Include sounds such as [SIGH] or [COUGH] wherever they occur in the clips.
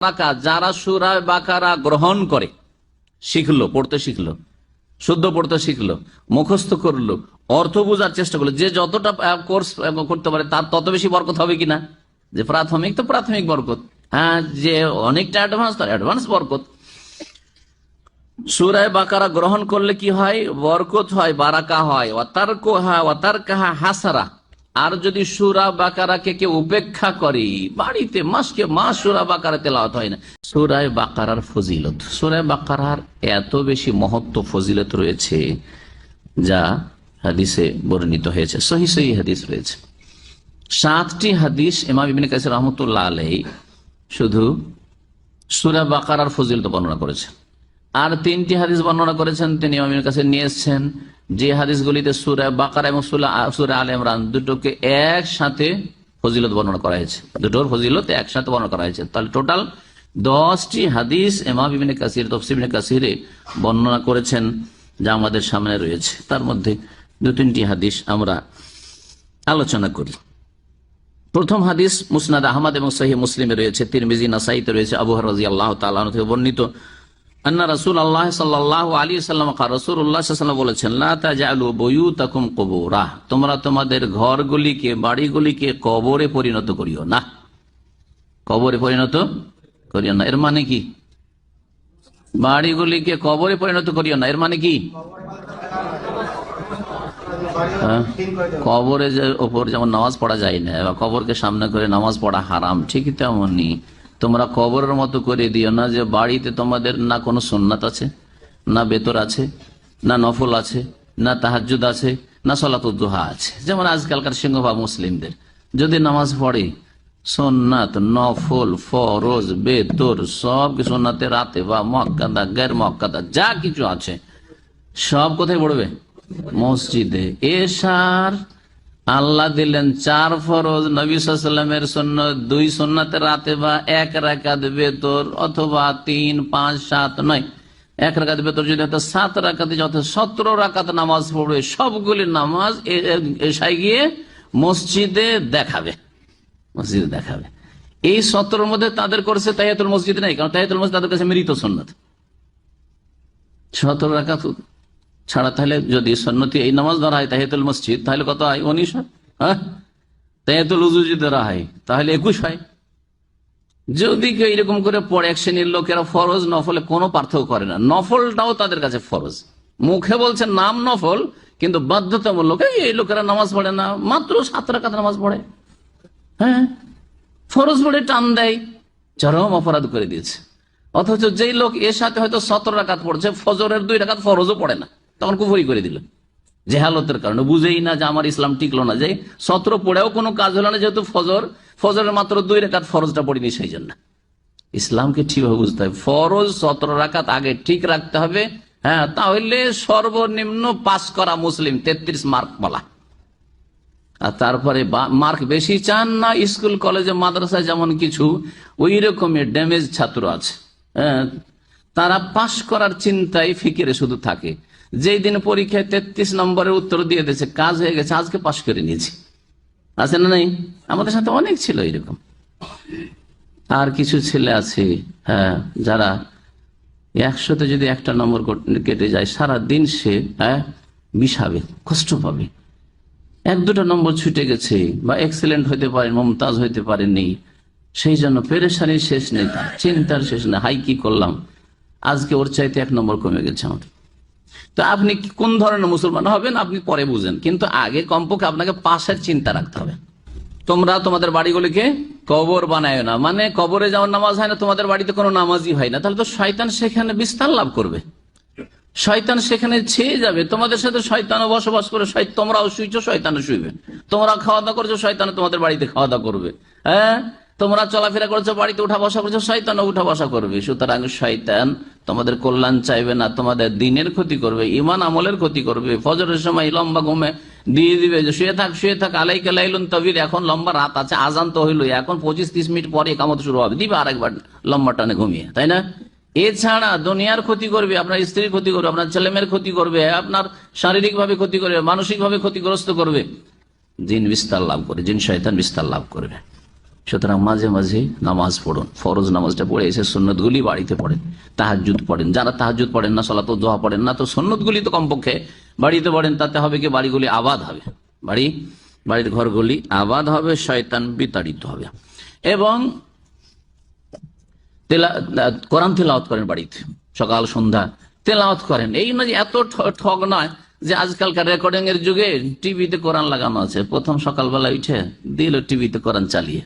বাকা, যারা সুরা বাকারা গ্রহণ করে, শিখলো, পড়তে শিখলো, শুদ্ধ পড়তে শিখলো, মুখস্থ করল, অর্থ বোঝার চেষ্টা করল, যে যতটা কোর্স করতে পারে, তার তত বেশি বরকত হবে কিনা? যে প্রাথমিক, তো প্রাথমিক বরকত। হ্যাঁ যে অনেকটা অ্যাডভান্স তার অ্যাডভান্স বরকত। সুরায় বাকারা গ্রহণ করলে কি হয়? বরকত হয়, বারাকা হয়। অতার্ক হয় অতার্কাহা হাসারা। আর যদি সুরা বাকারাকে কেউ উপেক্ষা করে, বাড়িতে মাসকে মাস সুরা বাকারা তেলাওয়াত হয় না। সুরায় বাকারার ফজিলত। সুরায় বাকারার এত বেশি মহত্ব, ফজিলত রয়েছে, যা হাদিসে বর্ণিত হয়েছে। সহি সহি হাদিস রয়েছে। সাতটি হাদিস এমাম ইবিন কাসির রহমতুল্লাহ আলাই শুধু সুরা বাকারার ফজিলত বর্ণনা করেছেন। আর তিনটি হাদিস বর্ণনা করেছেন, তিনি ইমামের কাছে নিয়ে এসছেন। যে হাদিসগুলিতে সুরা বাকার এবং সুরা আল ইমরান দুটোকে একসাথে ফজিলত বর্ণনা করা হয়েছে। দুটোর ফজিলত একসাথে বর্ণনা করা হয়েছে। তাহলে টোটাল দশটি হাদিস এমা বিবিনে কাসির তফসিবিনে কাসিরে বর্ণনা করেছেন, যা আমাদের সামনে রয়েছে। তার মধ্যে দু তিনটি হাদিস আমরা আলোচনা করি। প্রথম হাদিস মুসনাদ আহমদ এবং সহি মুসলিমে রয়েছে, তিরমিজি, নাসাইতে রয়েছে, আবু রাজি আল্লাহ তালা থেকে বর্ণিত। আন্না রসুল আল্লাহ সাল্লাহ আলী সাল্লাম রসুল উল্লাহাম বলেছেন কবুরা তোমরা তোমাদের ঘরগুলিকে, বাড়িগুলিকে কবরে পরিণত করিও না। কবরে পরিণত করিও না। এর মানে কি? বাড়িগুলিকে কবরে পরিণত করিও না। এর মানে কি? হ্যাঁ? কবরে ওপর যেমন নামাজ পড়া যায় না, বা কবরকে সামনে করে নামাজ পড়া হারাম, ঠিকই তেমনই। তোমরা কবরের মতো করে দিও না যে বাড়িতে তোমাদের না কোনো সুন্নাত আছে, না বেতর আছে, না নফল আছে, না তাহাজুদ আছে, না সলাতুদ্দোহা আছে। যেমন আজকালকার সিংহভাব মুসলিমদের, যদি নামাজ পড়ে সোননাথ নফল, ফরজ, বেতর, সব কিছু সোননাথে রাতে বা মক্কাদা গের মক্কাদা যা কিছু আছে, সব কোথায় পড়বে? মসজিদে। এসার আল্লাহ দিলেন চার ফরজ নবী সন্ন্য দুই সন্ন্যতে রাতে বা এক রাকাত বেতর অথবা তিন, পাঁচ, সাত নয়। এক রাকাত বেতর যদি সাত রাকাতে যত সতেরো রাকাত নামাজ পড়বে, সবগুলি নামাজ এসাই গিয়ে মসজিদে দেখাবে। মসজিদে দেখাবে। এই সতেরোর মধ্যে তাদের করছে তাইয়াতুল মসজিদ নেই, কারণ তাইয়াতুল মসজিদ তাদের কাছে মৃত সন্ন্যত সতেরো রাকাত ছাড়া তাহলে যদি সন্নতি এই নামাজ ধরা হয়, তাহিয়াতুল মসজিদ, তাহলে কত হয়? উনিশ হয়। হ্যাঁ? তাহিয়াতুল উজু যদি ধরা হয়, তাহলে একুশ হয়। যদি কেউ এরকম করে পড়ে, এক শ্রেণির লোকেরা ফরজ, নফলে, কোনো পার্থক্য করে না। নফলটাও তাদের কাছে ফরজ। মুখে বলছে নাম নফল, কিন্তু বাধ্যতামূলক এই লোকেরা নামাজ পড়ে না। মাত্র সাত রাকাত নামাজ পড়ে। হ্যাঁ? ফরজ পড়ে, টান দেয়। চরম অপরাধ করে দিয়েছে। অথচ যেই লোক এর সাথে হয়তো সতেরো রাকাত পড়ছে, ফজরের দুই রাকাত ফরজও পড়ে না। তখন কুফরি করে দিল। জেহালতের কারণে। বুঝেই না যে আমার ইসলাম টিকলো না। যে সতেরো পড়েও কোনো কাজ হলো না, যেহেতু ফজর। ফজরের মাত্র দুই রেখাত ফরজটা পড়িনি সেই জন্য। ইসলামকে ঠিকভাবে বুঝতে হবে। ফরজ সতেরো রাখাত আগে ঠিক রাখতে হবে। হ্যাঁ তাহলে সর্বনিম্ন পাস করা মুসলিম তেত্রিশ মার্ক বলা। আর তারপরে মার্ক বেশি চান না, স্কুল, কলেজে, মাদ্রাসায় যেমন কিছু, ওই রকমের ড্যামেজ ছাত্র আছে। হ্যাঁ তারা পাশ করার চিন্তায় ফিকিরে শুধু থাকে। যেই দিন পরীক্ষায় তেত্রিশ নম্বরের উত্তর দিয়ে দিয়েছে, কাজ হয়ে গেছে, আজকে পাশ করে নিয়েছি। আছে না নাই? আমাদের সাথে অনেক ছিল এরকম। আর কিছু ছেলে আছে হ্যাঁ যারা একশোতে যদি একটা নম্বর কেটে যায় সারা দিন সে হ্যাঁ বিষাবে কষ্ট পাবে। এক দুটো নম্বর ছুটে গেছে, বা এক্সেলেন্ট হইতে পারে, মমতাজ হইতে পারেনি সেই জন্য পেরেশানির শেষ নেই চিন্তার শেষ নেই, হাই কি করলাম? আজকে ওর চাইতে এক নম্বর কমে গেছে আমার তো আপনি কোন ধরনের মুসলমান হবেন আপনি পরে বুঝেন, কিন্তু আগে কমপক্ষে আপনাকে পাশের চিন্তা রাখতে হবে। তোমরা তোমাদের বাড়িগুলিকে কবর বানায় না মানে কবরে যাওয়ার নামাজ হয় না, তোমাদের বাড়িতে কোনো নামাজই হয় না, তাহলে তো শয়তান সেখানে বিস্তার লাভ করবে। শয়তান সেখানে ছেয়ে যাবে, তোমাদের সাথে শয়তানও বসবাস করে তোমরাও শুইছো, শয়তানও শুইবে। তোমরা খাওয়া দাওয়া করছ, শয়তানও তোমাদের বাড়িতে খাওয়া দাওয়া করবে। হ্যাঁ? তোমরা চলাফেরা করছ, বাড়িতে উঠা বসা করছ, শয়তান উঠা বসা করবে। সুতরাং শয়তান তোমাদের কল্যাণ চাইবে না, তোমাদের দিনের ক্ষতি করবে ইমান আমলের ক্ষতি করবে। ফজরের সময় লম্বা ঘুমে দিয়ে দিবে যে, শুয়ে থাক শুয়ে থাক আলাই কালাইলুন তবির, এখন লম্বা রাত আছে, আজান তো হইল এখন পঁচিশ তিরিশ মিনিট পরে কামত শুরু হবে। দিবে আরেকবার লম্বা টানে ঘুমিয়ে, তাই না? এছাড়া দুনিয়ার ক্ষতি করবে, আপনার স্ত্রীর ক্ষতি করবে, আপনার ছেলেমেয়ের ক্ষতি করবে, আপনার শারীরিক ভাবে ক্ষতি করবে মানসিক ভাবে ক্ষতিগ্রস্ত করবে। জিন বিস্তার লাভ করে, জিন শয়তান বিস্তার লাভ করবে। সুতরাং মাঝে মাঝে নামাজ পড়ুন, ফরজ নামাজটা পড়ে এসে সন্ন্যতগুলি বাড়িতে পড়েন তাহাজুদ পড়েন। যারা তাহাজুদ পড়েন না, সলাত দোয়া পড়েন না, তো সন্ন্যতগুলি তো কমপক্ষে বাড়িতে পড়েন, তাতে হবে কি? বাড়িগুলি আবাদ হবে। বাড়ি, বাড়ির ঘরগুলি আবাদ হবে, শয়তান বিতাড়িত হবে। এবং তেলা, কোরআন তেলাওয়াত করেন বাড়িতে, সকাল, সন্ধ্যা তেলাওয়াত করেন। এই না যে এত ঠগ নয় যে আজকালকার রেকর্ডিং এর যুগে টিভিতে কোরআন লাগানো আছে। প্রথম সকালবেলা উঠে দিল টিভিতে কোরআন চালিয়ে।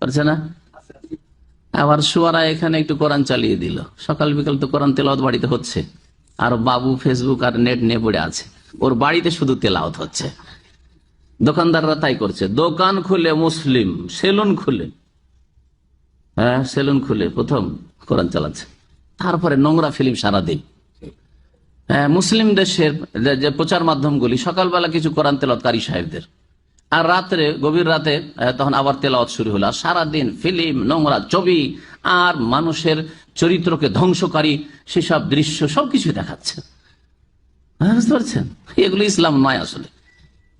করছে না? আবার শুয়ারা এখানে একটু কোরআন চালিয়ে দিল। সকাল বিকাল তো কোরআন তেলাওয়াত বাড়িতে হচ্ছে। আর বাবু ফেসবুক আর নেট নিয়ে পড়ে আছে। ওর বাড়িতে শুধু তেলাওয়াত হচ্ছে। দোকানদাররা তাই করছে। দোকান খুলে মুসলিম, সেলুন খুলে। হ্যাঁ সেলুন খুলে প্রথম কোরআন চালাচ্ছে। তারপরে নোংরা ফিল্ম সারাদিন। হ্যাঁ মুসলিম দেশের যে- যে প্রচার মাধ্যমগুলি, সকালবেলা কিছু কোরআন তেলতকারী সাহেবদের। আর রাত্রে গভীর রাতে তখন আবার তেলাওয়াত শুরু হলো। আর সারাদিন ফিল্ম নোংরা ছবি আর মানুষের চরিত্রকে ধ্বংসকারী সেসব দৃশ্য সবকিছু দেখাচ্ছে। হ্যাঁ, বুঝতে পারছেন? এগুলো ইসলাম নয় আসলে।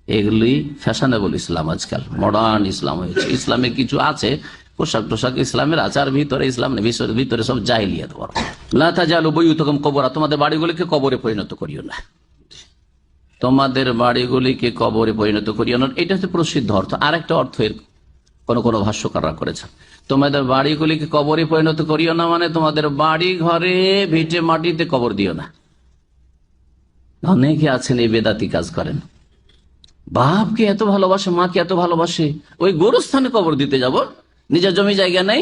এগুলি ফ্যাশনেবল ইসলাম আজকাল। মডার্ন ইসলাম হয়েছে। ইসলামে কিছু আছে পোশাক টোশাক ইসলামের আচার ভিতরে ইসলাম ভিতরে- সব জাহিলিয়াত বড়। লাতা জালু বই তখন কবরা। তোমাদের বাড়িগুলিকে কবরে পরিণত করিও না। তোমাদের বাড়িগুলিকে কবরে পরিণত করিও না। এটা হচ্ছে প্রসিদ্ধ অর্থ। আর একটা অর্থ এর কোন কোন ভাষ্যকাররা করেছেন। তোমাদের বাড়িগুলিকে কবরে পরিণত করিও না মানে তোমাদের বাড়ি ঘরে ভিটে মাটিতে কবর দিও না। অনেকে আছেন, এই বেদাতি কাজ করেন। বাপকে এত ভালোবাসে, মাকে এত ভালোবাসে, ওই গোরস্থানে কবর দিতে যাব নিজের জমি জায়গা নেই,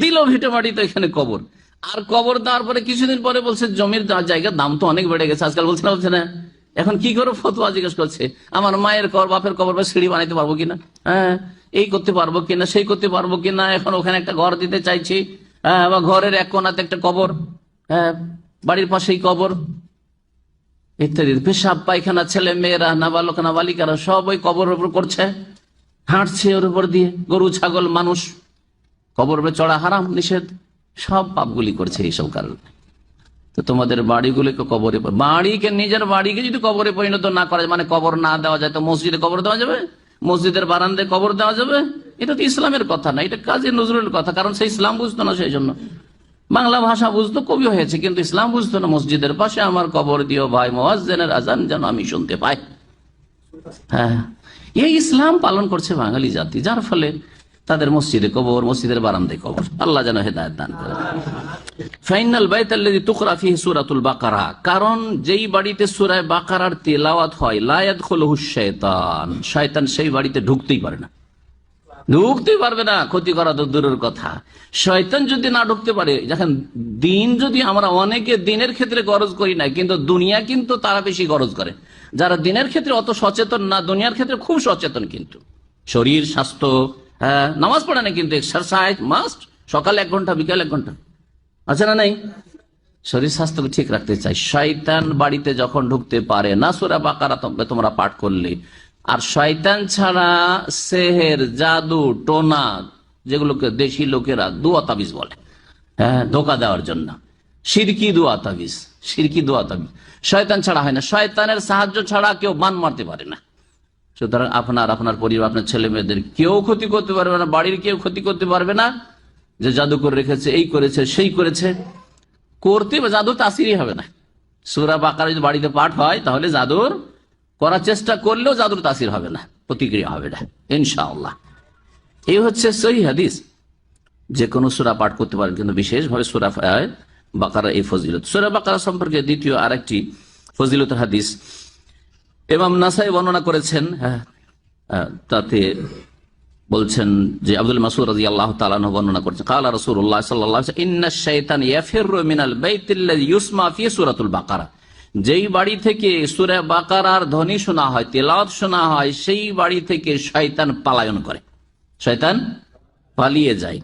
দিল ভিটে মাটিতে এখানে কবর। আর কবর দেওয়ার পরে কিছুদিন পরে বলছে, জমির জায়গার দাম তো অনেক বেড়ে গেছে, আজকাল বলছে না বলছে না। এখন কি করে ফতোয়া জিজ্ঞেস করছে? আমার মায়ের কর, বাপের কবর বা সিঁড়ি বানাইতে পারব কিনা? হ্যাঁ এই করতে পারব কিনা, সেই করতে পারব কিনা? এখন ওখানে একটা ঘর দিতে চাইছি। হ্যাঁ বা ঘরের এক কোনাতে একটা কবর। হ্যাঁ বাড়ির পাশেই কবর। ইত্যাদি। পেশাব, পায়খানা, ছেলে, মেয়েরা, নাবালক, নাবালিকারা সব ওই কবরের উপর করছে। হাঁটছে ওর উপর দিয়ে। গরু, ছাগল, মানুষ। কবর চড়া হারাম, নিষেধ। সব পাপগুলি করছে এইসব কারণে। তোমাদের বাড়িগুলিকে কবরে বাড়িকে, নিজের বাড়িকে যদি কবরে পরিণত না করা যায় মানে কবর না দেওয়া যায়, তো মসজিদে কবর দেওয়া যাবে? মসজিদের বারান্দায় কবর দেওয়া যাবে? এটা তো ইসলামের কথা না, এটা কাজী নজরুলের কথা, কারণ সে ইসলাম বুঝতো না সেই জন্য। বাংলা ভাষা বুঝতো, কবি হয়েছে, কিন্তু ইসলাম বুঝতো না মসজিদের পাশে, আমার কবর দিও ভাই মোয়াজ্জেনের আজান যেন আমি শুনতে পাই। হ্যাঁ। এই ইসলাম পালন করছে বাঙালি জাতি, যার ফলে তাদের মসজিদে কবর, মসজিদের বারান্দায় কবর। আল্লাহ যেন হেদায়ত দান করে। ফাইনাল বাইতাল্লাযী তুকরা ফিহি সূরাতুল বাকারা। কারণ যেই বাড়িতে সূরা বাকারার তেলাওয়াত হয়, লা ইয়াদখুলুহু শাইতান। শয়তান সেই বাড়িতে ঢুকতেই পারে না। ঢুকতেই পারবে না, ক্ষতি করা তো দূরের কথা। শয়তান যদি না ঢুকতে পারে, দেখেন, দিন যদি আমরা অনেকে দিনের ক্ষেত্রে গরজ করি না কিন্তু দুনিয়া কিন্তু তারা বেশি গরজ করে। যারা দিনের ক্ষেত্রে অত সচেতন না, দুনিয়ার ক্ষেত্রে খুব সচেতন কিন্তু। শরীর, স্বাস্থ্য নামাজ পড়ে না কিন্তু এক্সারসাইজ মাস্ট সকাল এক ঘণ্টা, বিকাল এক ঘণ্টা। আছে না নাই? শরীর স্বাস্থ্যকে ঠিক রাখতে চাই। শয়তান বাড়িতে যখন ঢুকতে পারে না, সুরা বাকারা তোমরা পাঠ করলে। আর শয়তান ছাড়া সেহের, জাদু, টোনা, যেগুলোকে দেশি লোকেরা দুয়া তাবিজ বলে হ্যাঁ ধোকা দেওয়ার জন্য। সিরকি দুয়া তাবিজ, সিরকি দুয়া তাবিজ। শয়তান ছাড়া হয় না। শয়তানের সাহায্য ছাড়া কেউ বান মারতে পারে না। সুতরাং আপনার আপনার পরিবার, আপনার ছেলে মেয়েদের কেউ ক্ষতি করতে পারবে না, বাড়ির কেউ ক্ষতি করতে পারবে না। যে জাদু করে রেখেছে, এই করেছে, সেই করেছে। করতে বা জাদু তাসিরই হবে না। সুরা বাকার যদি বাড়িতে পাঠ হয়, তাহলে জাদুর করার চেষ্টা করলেও জাদুর তাসির হবে না, প্রতিক্রিয়া হবে না, ইনশাআল্লাহ। এই হচ্ছে সহি হাদিস। যে কোনো সুরা পাঠ করতে পারেন, কিন্তু বিশেষভাবে সুরা বাকারা এই ফজিলত। সুরা বাকারা সম্পর্কে দ্বিতীয় আরেকটি ফজিলতের হাদিস। এমাম নাসাই বর্ণনা করেছেন হ্যাঁ, তাতে বলছেন যে আব্দুল মাসুদ রাজি আল্লাহ বর্ণনা করছেন কালা রসুল্লাহ সাল্লাহ ইন্না বাকারা যেই বাড়ি থেকে সূরা বাকারার ধ্বনি শোনা হয় তেলাওয়াত শোনা হয় সেই বাড়ি থেকে শয়তান পলায়ন করে। শয়তান পালিয়ে যায়।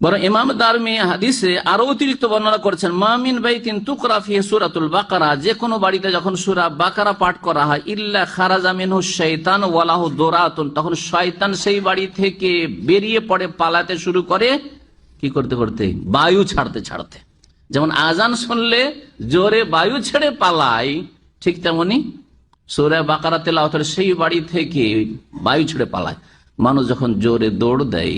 বরং ইমাম দারমি হাদিসে আরও অতিরিক্ত বর্ণনা করেছেন মামিন বাইতিন তুকরাফি সুরাতুল বাকারা যে কোনো বাড়িতে যখন সুরা বাকারা পাঠ করা হয়, ইল্লা খারাজামিন শৈতান ওয়ালাহ দোরাতুন তখন শয়তান সেই বাড়ি থেকে বেরিয়ে পড়ে, পালাতে শুরু করে, কি করতে করতে, বায়ু ছাড়তে ছাড়তে। যেমন আজান শুনলে জোরে বায়ু ছেড়ে পালাই ঠিক তেমনি সুরা বাকারা তেলাওয়াতের সেই বাড়ি থেকে বায়ু ছেড়ে পালায়। মানুষ যখন জোরে দৌড় দেয়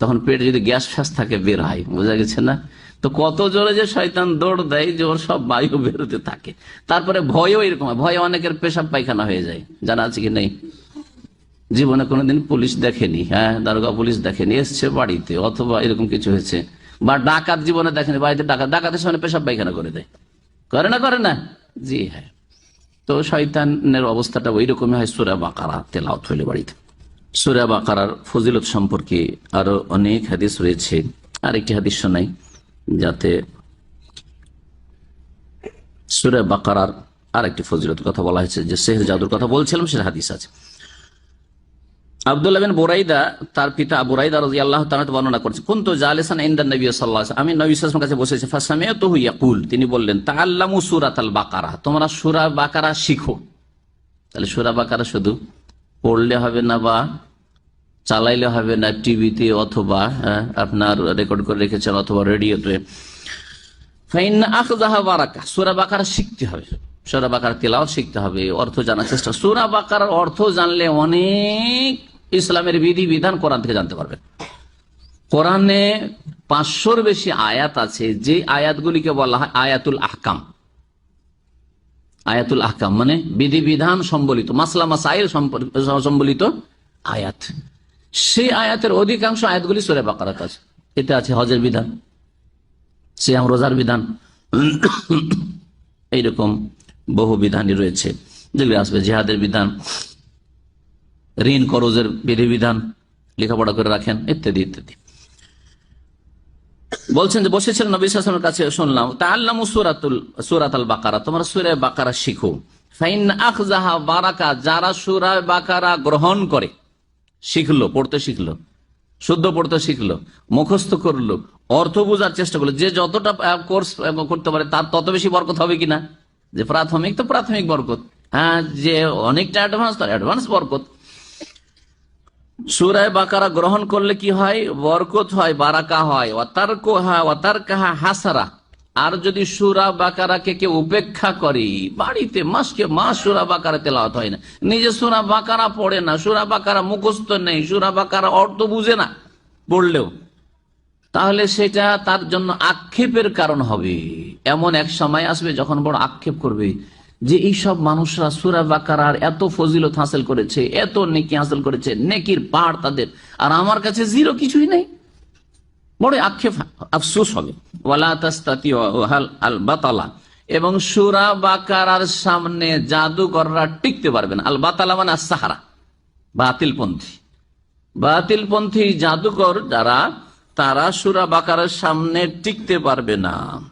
তখন পেটে যদি গ্যাস ফ্যাস থাকে, বের হয়, বোঝা গেছে না? তো কত জোরে যে শয়তান দৌড় দেয় যে ওর সব বায়ু বেরোতে থাকে। তারপরে ভয়ও এরকম ভয়ে অনেকের পেশাব পায়খানা হয়ে যায়। জানা আছে কি নেই? জীবনে কোনোদিন পুলিশ দেখেনি হ্যাঁ দারোগা পুলিশ দেখেনি, এসছে বাড়িতে, অথবা এরকম কিছু হয়েছে। বা ডাকাত জীবনে দেখেনি, বাড়িতে ডাকাত, ডাকাতের সামনে পেশাব পায়খানা করে দেয়। করে না করে না? জি হ্যাঁ। তো শয়তানের অবস্থাটা ওই রকমই হয় সুরা বাকারা তেলাওত হইলে বাড়িতে। সুরা বাকারার ফজিলত সম্পর্কে আরও অনেক হাদিস রয়েছে। আরেকটি হাদিস শোনাই, যাতে সুরা বাকারার আর একটি ফজিলত কথা বলা হয়েছে, যে শেখ জাদুর কথা বলছিলাম, সেটা হাদিস আছে। আব্দুল্লাহ বিন বোরাইদা, তার পিতা বুরাইদা রাজি আল্লাহ তাআলা বর্ণনা করছে কোন তো জালেসান ইনদান নবী আলাইহি আমি নবী সাল্লাল্লাহু কাছে বসেছি ফাসামিয়াতুহু ইয়াকুল, তিনি বললেন, তাআল্লামু সূরাতাল বাকারা, তোমরা সুরা বাকারা শিখো। তাহলে সূরা বাকারা শুধু পড়লে হবে না বা চালাইলে হবে না টিভিতে অথবা আপনার রেকর্ড করে রেখেছেন অথবা রেডিওতে। ফাইন শিখতে হবে। বাকারা তেলাওয়াত শিখতে হবে, অর্থ জানার চেষ্টা। অর্থ জানলে অনেক ইসলামের বিধি বিধান থেকে জানতে পাঁচশোর বেশি আয়াত আছে যে আয়াতগুলিকে বলা হয় আয়াতুল আহকাম। আয়াতুল আহকাম মানে বিধি বিধান সম্বলিত, মাসলা মাসাইল সম্বলিত আয়াত। সেই আয়াতের অধিকাংশ আয়াতগুলি সূরা বাকারাত আছে এতে আছে হজের বিধান, সিয়াম, রোজার বিধান, [COUGHS] এইরকম বহু বিধানই রয়েছে। যেগুলি আসবে, জেহাদের বিধান, ঋণ, করজের বিধিবিধান, লেখাপড়া করে রাখেন, ইত্যাদি ইত্যাদি। বলছেন যে বসেছিলেন নবী সাসনের কাছে, শুনলাম। তা আল্লাহ সুরাতুল সুরাত আল বাকারা, তোমরা সুরে বাকারা শিখো। যারা সুরা বাকারা গ্রহণ করে, শিখলো, পড়তে শিখলো, শুদ্ধ পড়তে শিখলো, মুখস্থ করল, অর্থ বোঝার চেষ্টা করল, যে যতটা কোর্স করতে পারে, তার তত বেশি বরকত হবে কিনা? যে প্রাথমিক তো প্রাথমিক বরকত। হ্যাঁ যে অনেকটা অ্যাডভান্স তার অ্যাডভান্স বরকত। সুরায় বাকারা গ্রহণ করলে কি হয়? বরকত হয়, বারাকা হয়। অতার্ক হয় অতার্কাহা হাসারা। আর যদি সুরা বাকারাকে কেউ উপেক্ষা করে, বাড়িতে মাসকে মাস সুরা বাকারা তেলাওয়াত হয় না। নিজে সুরা বাকারা পড়ে না, সুরা বাকারা মুখস্থ নেই, সুরা বাকারা অর্থ বুঝে না পড়লেও। তাহলে সেটা তার জন্য আক্ষেপের কারণ হবে। এমন এক সময় আসবে যখন বড় আক্ষেপ করবে। যে এইসব মানুষরা সুরা বাকারার এত ফজিলত হাসিল করেছে, এত নেকি হাসিল করেছে, নেকির পাহাড় তাদের। আর আমার কাছে জিরো কিছুই নেই। বড় আক্ষেপ, আফসোস হবে। ওয়ালা এবং সুরা বাকারার সামনে জাদুকররা টিকতে পারবে না। আল বাতালা মানে সাহারা, বাতিলপন্থী। বাতিলপন্থী জাদুকর যারা, তারা সুরা বাকারের সামনে টিকতে পারবে না।